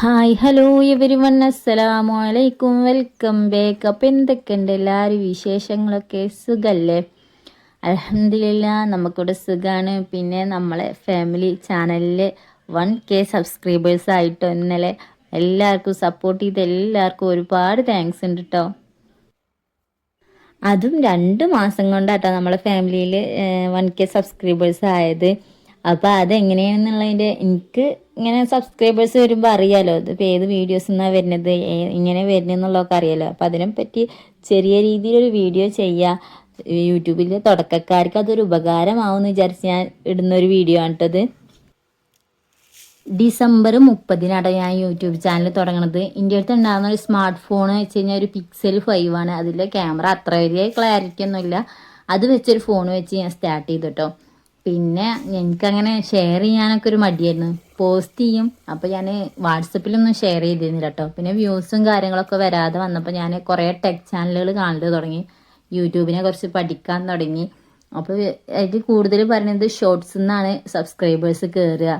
Hi hello every one അസ്സലാമു അലൈക്കും. Welcome back അപ്പം എന്തൊക്കെയുണ്ട്? എല്ലാവരും വിശേഷങ്ങളൊക്കെ സുഖല്ലേ? അലഹമില്ല നമുക്കിവിടെ സുഖമാണ് പിന്നെ നമ്മളെ ഫാമിലി ചാനലിൽ വൺ കെ സബ്സ്ക്രൈബേഴ്സ് ആയിട്ടോ ഇന്നലെ എല്ലാവർക്കും സപ്പോർട്ട് ചെയ്ത് എല്ലാവർക്കും ഒരുപാട് താങ്ക്സ് ഉണ്ട് കേട്ടോ അതും രണ്ട് മാസം കൊണ്ടാട്ടോ നമ്മളെ ഫാമിലിയിൽ വൺ കെ സബ്സ്ക്രൈബേഴ്സ് ആയത്. അപ്പോൾ അതെങ്ങനെയാണെന്നുള്ളതിന്റെ എനിക്ക് ഇങ്ങനെ സബ്സ്ക്രൈബേഴ്സ് വരുമ്പോൾ അറിയാലോ. ഇതിപ്പോൾ ഏത് വീഡിയോസ് നിന്നാണ് വരുന്നത് ഇങ്ങനെ വരുന്നതെന്നുള്ളതൊക്കെ അറിയാലോ. അപ്പൊ അതിനെ പറ്റി ചെറിയ രീതിയിൽ ഒരു വീഡിയോ ചെയ്യുക യൂട്യൂബിലെ തുടക്കക്കാർക്ക് അതൊരു ഉപകാരമാവുമെന്ന് വിചാരിച്ച് ഞാൻ ഇടുന്ന ഒരു വീഡിയോ ആണ് കേട്ടത് ഡിസംബർ മുപ്പതിനാണ് ഞാൻ യൂട്യൂബ് ചാനൽ തുടങ്ങുന്നത് എന്റെ അടുത്ത് ഉണ്ടാകുന്ന ഒരു സ്മാർട്ട് ഫോൺ വെച്ച് കഴിഞ്ഞാൽ ഒരു പിക്സൽ ഫൈവ് ആണ്. അതിലെ ക്യാമറ അത്ര വലിയ ക്ലാരിറ്റി ഒന്നുമില്ല. അത് വെച്ചൊരു ഫോൺ വെച്ച് ഞാൻ സ്റ്റാർട്ട് ചെയ്തു കേട്ടോ പിന്നെ എനിക്കങ്ങനെ ഷെയർ ചെയ്യാനൊക്കെ ഒരു മടിയായിരുന്നു. പോസ്റ്റ് ചെയ്യും. അപ്പോൾ ഞാൻ വാട്സപ്പിലൊന്നും ഷെയർ ചെയ്തിരുന്നില്ല കേട്ടോ പിന്നെ വ്യൂസും കാര്യങ്ങളൊക്കെ വരാതെ വന്നപ്പോൾ ഞാൻ കുറേ ടെക് ചാനലുകൾ കാണൽ തുടങ്ങി. യൂട്യൂബിനെ കുറിച്ച് പഠിക്കാൻ തുടങ്ങി. അപ്പോൾ അതിൽ കൂടുതൽ പറയുന്നത് ഷോർട്സ് നിന്നാണ് സബ്സ്ക്രൈബേഴ്സ് കയറുക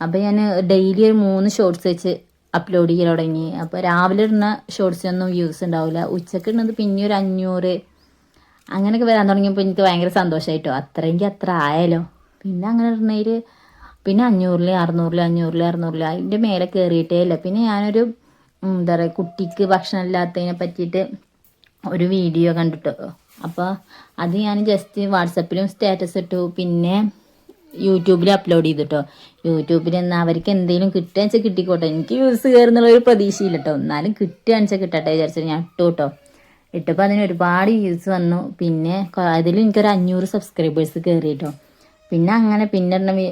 അപ്പോൾ ഞാൻ ഡെയിലി ഒരു മൂന്ന് ഷോർട്സ് വെച്ച് അപ്ലോഡ് ചെയ്യാൻ തുടങ്ങി. അപ്പോൾ രാവിലെ ഇടുന്ന ഷോർട്സിനൊന്നും വ്യൂസ് ഉണ്ടാവില്ല ഉച്ചയ്ക്ക് ഇടുന്നത് പിന്നെ ഒരു അഞ്ഞൂറ് അങ്ങനെയൊക്കെ വരാൻ തുടങ്ങിയപ്പോൾ എനിക്ക് ഭയങ്കര സന്തോഷമായിട്ടോ അത്രയെങ്കിൽ അത്ര ആയാലോ? പിന്നെ അങ്ങനെ ഇടുന്നതിൽ പിന്നെ അഞ്ഞൂറിൽ അറുന്നൂറിൽ അഞ്ഞൂറിൽ അറുന്നൂറിൽ അതിന്റെ മേലെ കയറിയിട്ടേ ഇല്ല. പിന്നെ ഞാനൊരു എന്താ പറയുക കുട്ടിക്ക് ഭക്ഷണം ഇല്ലാത്തതിനെ പറ്റിയിട്ട് ഒരു വീഡിയോ കണ്ടിട്ടോ. അപ്പോൾ അത് ഞാൻ ജസ്റ്റ് വാട്സപ്പിലും സ്റ്റാറ്റസ് ഇട്ടു. പിന്നെ യൂട്യൂബിൽ അപ്ലോഡ് ചെയ്തിട്ടോ. യൂട്യൂബിൽ എന്നാൽ അവർക്ക് എന്തെങ്കിലും കിട്ടുക വെച്ചാൽ കിട്ടിക്കോട്ടെ. എനിക്ക് വ്യൂസ് കയറുന്നുള്ള ഒരു പ്രതീക്ഷയില്ല കേട്ടോ എന്നാലും കിട്ടുക വെച്ചാൽ കിട്ടട്ടെ വിചാരിച്ചിട്ട് ഞാൻ ഇട്ടു കേട്ടോ ഇട്ടപ്പോൾ അതിന് ഒരുപാട് വ്യൂസ് വന്നു. പിന്നെ അതിൽ എനിക്കൊരു അഞ്ഞൂറ് സബ്സ്ക്രൈബേഴ്സ് കയറി കേട്ടോ പിന്നെ അങ്ങനെ പിന്നെ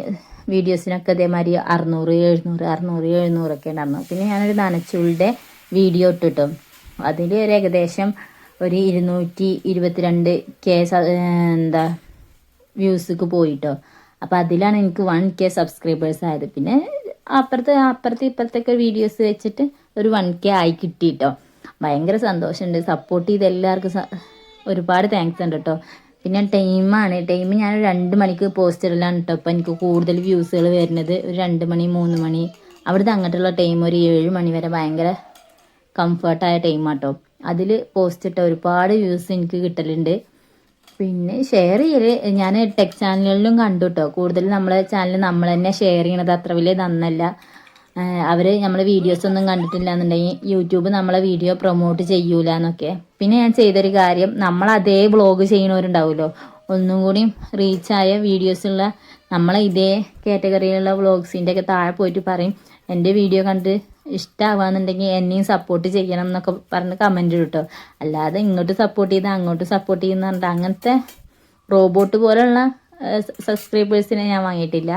വീഡിയോസിനൊക്കെ അതേമാതിരി അറുന്നൂറ് എഴുന്നൂറ് അറുന്നൂറ് എഴുന്നൂറൊക്കെ ഉണ്ടായിരുന്നു പിന്നെ ഞാനൊരു നനച്ചുള്ളിന്റെ വീഡിയോ ഇട്ടിട്ടോ. അതിൽ ഒരു ഏകദേശം ഒരു ഇരുന്നൂറ്റി ഇരുപത്തിരണ്ട് കെ എന്താ വ്യൂസ്ക്ക് പോയിട്ടോ. അപ്പം അതിലാണ് എനിക്ക് വൺ കെ സബ്സ്ക്രൈബേഴ്സ് ആയത്. പിന്നെ അപ്പുറത്തെ അപ്പുറത്തെ ഇപ്പുറത്തൊക്കെ വീഡിയോസ് വെച്ചിട്ട് ഒരു വൺ കെ ആയി കിട്ടിയിട്ടോ ഭയങ്കര സന്തോഷമുണ്ട്. സപ്പോർട്ട് ചെയ്ത് എല്ലാവർക്കും ഒരുപാട് താങ്ക്സ് ഉണ്ട് കേട്ടോ പിന്നെ ടൈമാണ് ടൈം ഞാൻ രണ്ട് മണിക്ക് പോസ്റ്റ് കേട്ടോ അപ്പം എനിക്ക് കൂടുതൽ വ്യൂസുകൾ വരുന്നത് ഒരു രണ്ട് മണി മൂന്ന് മണി. അവിടുത്തെ അങ്ങോട്ടുള്ള ടൈം ഒരു ഏഴ് മണി വരെ ഭയങ്കര കംഫർട്ടായ ടൈമാട്ടോ അതിൽ പോസ്റ്റ് ഇട്ട ഒരുപാട് വ്യൂസ് എനിക്ക് കിട്ടലുണ്ട്. പിന്നെ ഷെയർ ചെയ്യൽ ഞാൻ ടെക് ചാനലുകളിലും കണ്ടു കേട്ടോ കൂടുതൽ നമ്മളെ ചാനൽ നമ്മൾ തന്നെ ഷെയർ ചെയ്യണത് അത്ര വലിയ നന്നല്ല. അവർ നമ്മളെ വീഡിയോസ് ഒന്നും കണ്ടിട്ടില്ല എന്നുണ്ടെങ്കിൽ യൂട്യൂബ് നമ്മളെ വീഡിയോ പ്രൊമോട്ട് ചെയ്യൂല എന്നൊക്കെ പിന്നെ ഞാൻ ചെയ്തൊരു കാര്യം നമ്മൾ അതേ വ്ളോഗ് ചെയ്യുന്നവരുണ്ടാവുമല്ലോ ഒന്നും കൂടി റീച്ചായ വീഡിയോസുള്ള നമ്മളെ ഇതേ കാറ്റഗറിയിലുള്ള വ്ളോഗ്സിന്റെ ഒക്കെ താഴെ പോയിട്ട് പറയും എന്റെ വീഡിയോ കണ്ട് ഇഷ്ടമാവാന്നുണ്ടെങ്കിൽ എന്നെയും സപ്പോർട്ട് ചെയ്യണം എന്നൊക്കെ പറഞ്ഞ് കമന്റ് കിട്ടും അല്ലാതെ ഇങ്ങോട്ട് സപ്പോർട്ട് ചെയ്ത് അങ്ങോട്ട് സപ്പോർട്ട് ചെയ്യുന്ന അങ്ങനത്തെ റോബോട്ട് പോലുള്ള സബ്സ്ക്രൈബേഴ്സിനെ ഞാൻ വാങ്ങിയിട്ടില്ല.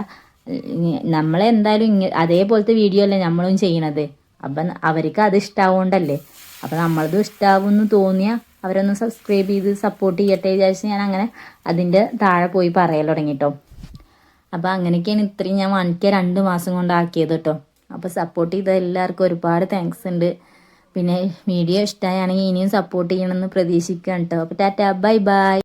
നമ്മളെ എന്തായാലും ഇങ്ങ അതേപോലത്തെ വീഡിയോ അല്ലേ നമ്മളും ചെയ്യണത്. അപ്പം അവർക്ക് അത് ഇഷ്ടാവുകൊണ്ടല്ലേ അപ്പം നമ്മളതും ഇഷ്ടാവുമെന്ന് തോന്നിയാൽ അവരൊന്ന് സബ്സ്ക്രൈബ് ചെയ്ത് സപ്പോർട്ട് ചെയ്യട്ടെ വിചാരിച്ച് ഞാൻ അങ്ങനെ അതിന്റെ താഴെ പോയി പറയൽ തുടങ്ങിട്ടോ. അപ്പോൾ അങ്ങനെയൊക്കെയാണ് ഇത്രയും ഞാൻ വണിക്ക് രണ്ട് മാസം കൊണ്ടാക്കിയത് കേട്ടോ അപ്പോൾ സപ്പോർട്ട് ചെയ്ത എല്ലാവർക്കും ഒരുപാട് താങ്ക്സ് ഉണ്ട് പിന്നെ വീഡിയോ ഇഷ്ടമാണെങ്കിൽ ഇനിയും സപ്പോർട്ട് ചെയ്യണമെന്ന് പ്രതീക്ഷിക്കാം കേട്ടോ അപ്പോൾ ടാറ്റ ബൈ ബൈ.